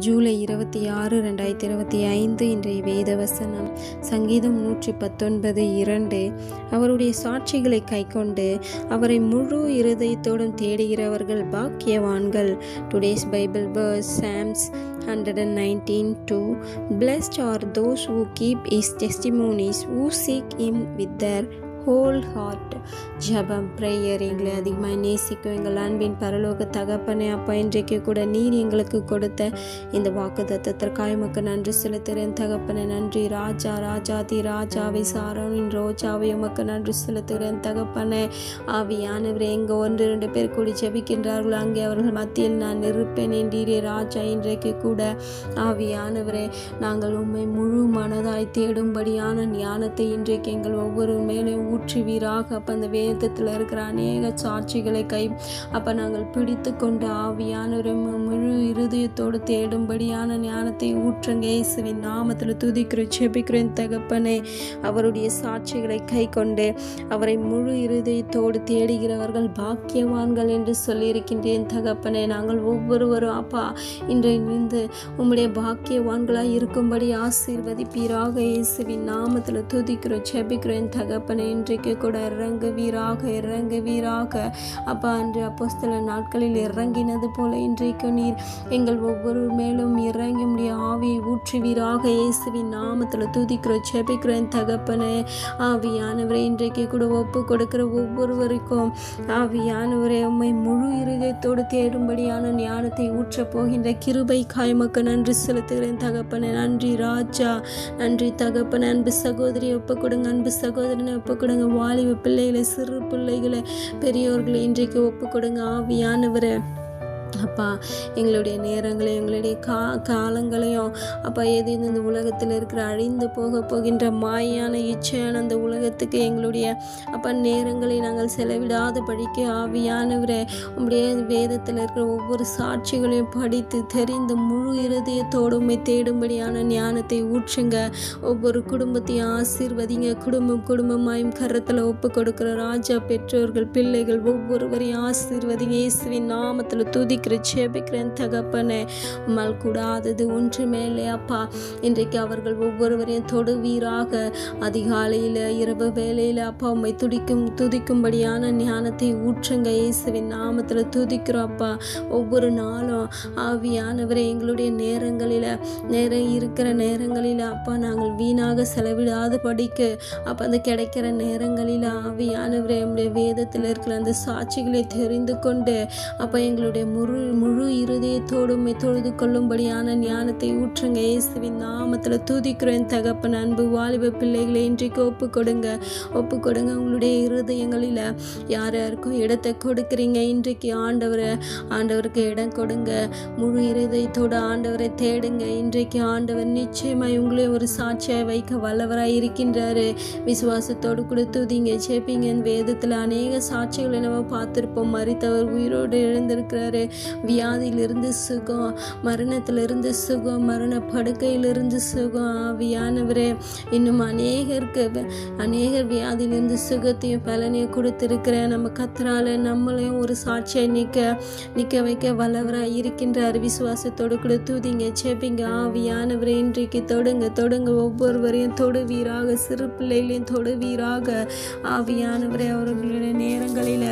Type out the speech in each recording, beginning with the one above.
ஜூலை இருபத்தி ஆறு ரெண்டாயிரத்தி இருபத்தி ஐந்து இன்றைய வேத வசனம் சங்கீதம் நூற்றி பத்தொன்பது இரண்டு. அவருடைய சாட்சிகளை கைக்கொண்டு அவரை முழு இருதயத்தோடும் தேடுகிறவர்கள் பாக்கியவான்கள். Today's Bible verse Psalms hundred and nineteen two blessed are those who keep his testimonies who seek him with their whole heart ஜபம் ப்ரேயர் எங்களை அதிகமாக நேசிக்கும். எங்கள் அன்பின் பரலோக தகப்பனே அப்பா இன்றைக்கு கூட நீர் எங்களுக்கு கொடுத்த இந்த வாக்கு தத்தத்திற்காக உமக்கு நன்றி செலுத்துகிறேன். தகப்பனே நன்றி. ராஜா ராஜாதி ராஜாவை சாரனின் ரோஜாவை உமக்கு நன்றி செலுத்துகிறேன். தகப்பனே ஆவியானவர் எங்கே ஒன்று ரெண்டு பேர் கூடி ஜெபிக்கின்றார்களோ அங்கே அவர்கள் மத்தியில் நான் இருப்பேன் என்றீரே ராஜா இன்றைக்கு கூட ஆவியானவரே நாங்கள் உண்மை முழு மனதாய் தேடும்படியான ஞானத்தை இன்றைக்கு எங்கள் ஒவ்வொரு மேலும் ஊற்றுவீராக. அப்போ அந்த வேதத்தில் இருக்கிற அநேக சாட்சிகளை கை அப்போ நாங்கள் பிடித்து கொண்டு ஆவியானவரை மு- முழு இருதயத்தோடு தேடும்படியான ஞானத்தை ஊற்றுங்க இயேசுவின் நாமத்தில் துதிக்கிறோம் செபிக்கிறேன் தகப்பனே. அவருடைய சாட்சிகளை கை கொண்டு அவரை முழு இருதயத்தோடு தேடுகிறவர்கள் பாக்கியவான்கள் என்று சொல்லியிருக்கின்றேன் தகப்பனே. நாங்கள் ஒவ்வொருவரும் அப்பா இன்றிலிருந்து உம்முடைய பாக்கியவான்களாக இருக்கும்படி ஆசீர்வதிப்பீராக இயேசுவின் நாமத்தில் துதிக்கிறோம் செபிக்கிறேன் தகப்பனே. இன்றைக்கு கூட இறங்கு வீராக இறங்கு வீராக அப்பா அன்று அப்போஸ்தல நாட்களில் இறங்கினது போல இன்றைக்கு நீர் எங்கள் ஒவ்வொரு மேலும் இறங்கி முடிய ஆவியை ஊற்றுவீராக. இயேசுவின் நாமத்தில் துதிக்கிறோம் செபிக்கிறேன் தகப்பனே. ஆவியானவரை இன்றைக்கு கூட ஒப்பு கொடுக்கிற ஒவ்வொருவருக்கும் ஆவியானவரை உண்மை முழு இருதயத்தோடு தேடும்படியான ஞானத்தை ஊற்றப் போகின்ற கிருபை காய்மக்கு நன்றி செலுத்துகிறேன். தகப்பனே நன்றி ராஜா. நன்றி தகப்பனே அன்பு சகோதரி ஒப்பு கொடுங்க. அன்பு சகோதரனை ஒப்பு கொடுங்க. வாலிப பிள்ளைகளை சிறு பிள்ளைகளை பெரியோர்களை இன்றைக்கு ஒப்பு கொடுங்க. ஆவியானவரை. அப்பா எங்களுடைய நேரங்களையும் எங்களுடைய கா காலங்களையும் அப்பா எது இந்த உலகத்தில் இருக்கிற அழிந்து போக போகின்ற மாயான இச்சையான அந்த உலகத்துக்கு எங்களுடைய அப்பா நேரங்களை நாங்கள் செலவிடாத படிக்க ஆவியானவரை உங்களுடைய வேதத்தில் இருக்கிற ஒவ்வொரு சாட்சிகளையும் படித்து தெரிந்து முழு இருதயத்தோடுமை தேடும்படியான ஞானத்தை ஊற்றுங்க. ஒவ்வொரு குடும்பத்தையும் ஆசீர்வதிங்க. குடும்பம் குடும்பமாயும் கரத்தில் ஒப்பு கொடுக்குற ராஜா பெற்றோர்கள் பிள்ளைகள் ஒவ்வொருவரையும் ஆசீர்வதிங்க. இயேசுவின் நாமத்தில் துதி துதிக்கிற ஜெபிக்கிறேன் தகப்பனே உம்மால் கூடாதது ஒன்றுமே இல்லையாப்பா இன்றைக்கு அவர்கள் ஒவ்வொருவரையும் தொடுவீராக. அதிகாலையில் இரவு வேலையில் அப்பா உம்மை துடிக்கும் துதிக்கும்படியான ஞானத்தை ஊற்றுங்க. இயேசுவின் நாமத்தில் துதிக்கிறோம் அப்பா. ஒவ்வொரு நாளும் ஆவியானவரை எங்களுடைய நேரங்களில் நேரம் இருக்கிற நேரங்களில் அப்பா நாங்கள் வீணாக செலவிடாத படிக்கு. அப்போ அந்த கிடைக்கிற நேரங்களில் ஆவியானவரை நம்முடைய வேதத்தில் இருக்கிற அந்த சாட்சிகளை தெரிந்து கொண்டு அப்போ எங்களுடைய முழு முழு இருதயத்தோடும் தொழுது கொள்ளும்படியான ஞானத்தை ஊற்றுங்க. இயேசுவின் நாமத்தில் தூதிக்கிறேன். தகப்பன் அன்பு வாலிப பிள்ளைகளை இன்றைக்கு ஒப்பு கொடுங்க. ஒப்பு கொடுங்க உங்களுடைய இருதயங்களில். யார் யாருக்கும் இடத்தை கொடுக்குறீங்க? இன்றைக்கு ஆண்டவரை ஆண்டவருக்கு இடம் கொடுங்க. முழு இருதயத்தோடு ஆண்டவரை தேடுங்க. இன்றைக்கு ஆண்டவர் நிச்சயமாய் உங்களை ஒரு சாட்சியாக வைக்க வல்லவராக இருக்கின்றாரு. விசுவாசத்தோடு கூட துதிங்க. சேப்பிங்க வேதத்தில் அநேக சாட்சிகளை நம்ம பார்த்துருப்போம். மறித்தவர் உயிரோடு எழுந்திருக்கிறாரு. வியாதியிலிருந்து சுகம் மரணத்திலிருந்து சுகம் மரண படுக்கையிலிருந்து சுகம். ஆவியானவரே இன்னும் அநேகருக்கு அநேகர் வியாதியிலிருந்து சுகத்தையும் பலனையும் கொடுத்திருக்கிற நம்ம கத்தரால நம்மளையும் ஒரு சாட்சியை நிற்க நிற்க வைக்க வல்லவராக இருக்கின்றார். விசுவாசத்தோடு கூட தூதிங்க சேப்பிங்க ஆவியானவரே இன்றைக்கு தொடுங்க தொடுங்க. ஒவ்வொருவரையும் தொடுவீராக சிறு பிள்ளைகளையும் தொடுவீராக. ஆவியானவரே அவர்களுடைய நேரங்களில்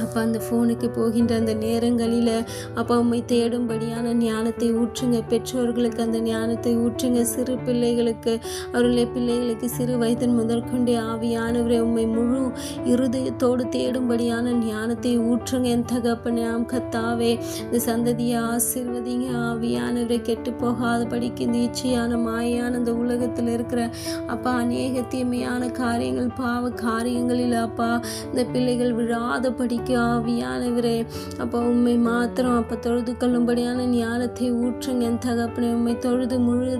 அப்போ அந்த ஃபோனுக்கு போகின்ற அந்த நேரங்களில் அப்பா உம்மை தேடும்படியான ஞானத்தை ஊற்றுங்க. பெற்றோர்களுக்கு அந்த ஞானத்தை ஊற்றுங்க. சிறு பிள்ளைகளுக்கு அவருடைய பிள்ளைகளுக்கு சிறு வயதின் முதற்கொண்டே ஆவியானவரை உம்மை முழு இருதயத்தோடு தேடும்படியான ஞானத்தை ஊற்றுங்க. என் தகப்பனே ஆம் கத்தாவே இந்த சந்ததியை ஆசீர்வதிங்க. ஆவியானவரை கெட்டு போகாதபடிக்கு இந்த இச்சையான மாயான அந்த உலகத்தில் இருக்கிற அப்பா அநேக தீமையான காரியங்கள் பாவ காரியங்களில் அப்பா இந்த பிள்ளைகள் விழாத படிக்க ஆவியானவரே. அப்போ உண்மை மாத்திரம் அப்போ தொழுது கொள்ளும்படியான ஞானத்தை ஊற்றுங்க. என் தகப்பனே உண்மை தொழுது முழு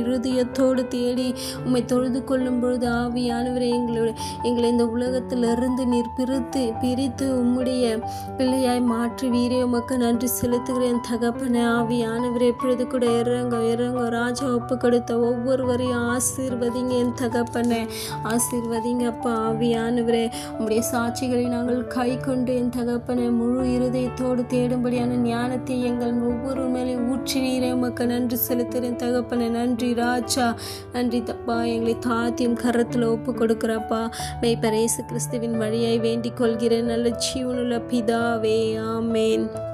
இருதயத்தோடு தேடி உண்மை தொழுது கொள்ளும் பொழுது ஆவியானவரே எங்களுடைய எங்களை இந்த உலகத்திலிருந்து நீர் பிரித்து பிரித்து உம்முடைய பிள்ளையாய் மாற்றி வீரே உமக்கு நன்றி செலுத்துகிறேன். தகப்பனே ஆவியானவரே இப்பொழுது கூட இறங்க இறங்க ராஜா ஒப்பு கொடுத்த ஒவ்வொருவரையும் ஆசீர்வதிங்க. என் தகப்பனே ஆசீர்வதிங்க அப்பா ஆவியானவரே. உங்களுடைய சாட்சிகளை நாங்கள் கை கொண்டு கொண்டு என் தகப்பனை முழு இருதயத்தோடு தேடும்படியான ஞானத்தை எங்கள் ஒவ்வொரு மேலே ஊற்றி நீரே உமக்கு நன்றி செலுத்துகிறேன் தகப்பனை. நன்றி ராஜா. நன்றி தப்பா. எங்களை தாத்தியும் கரத்தில் ஒப்பு கொடுக்குறப்பா மெய்ப்பரேசு கிறிஸ்துவின் வழியாய் வேண்டிக் கொள்கிறேன். நல்ல ஜீவனுள்ள பிதாவே. ஆமேன்.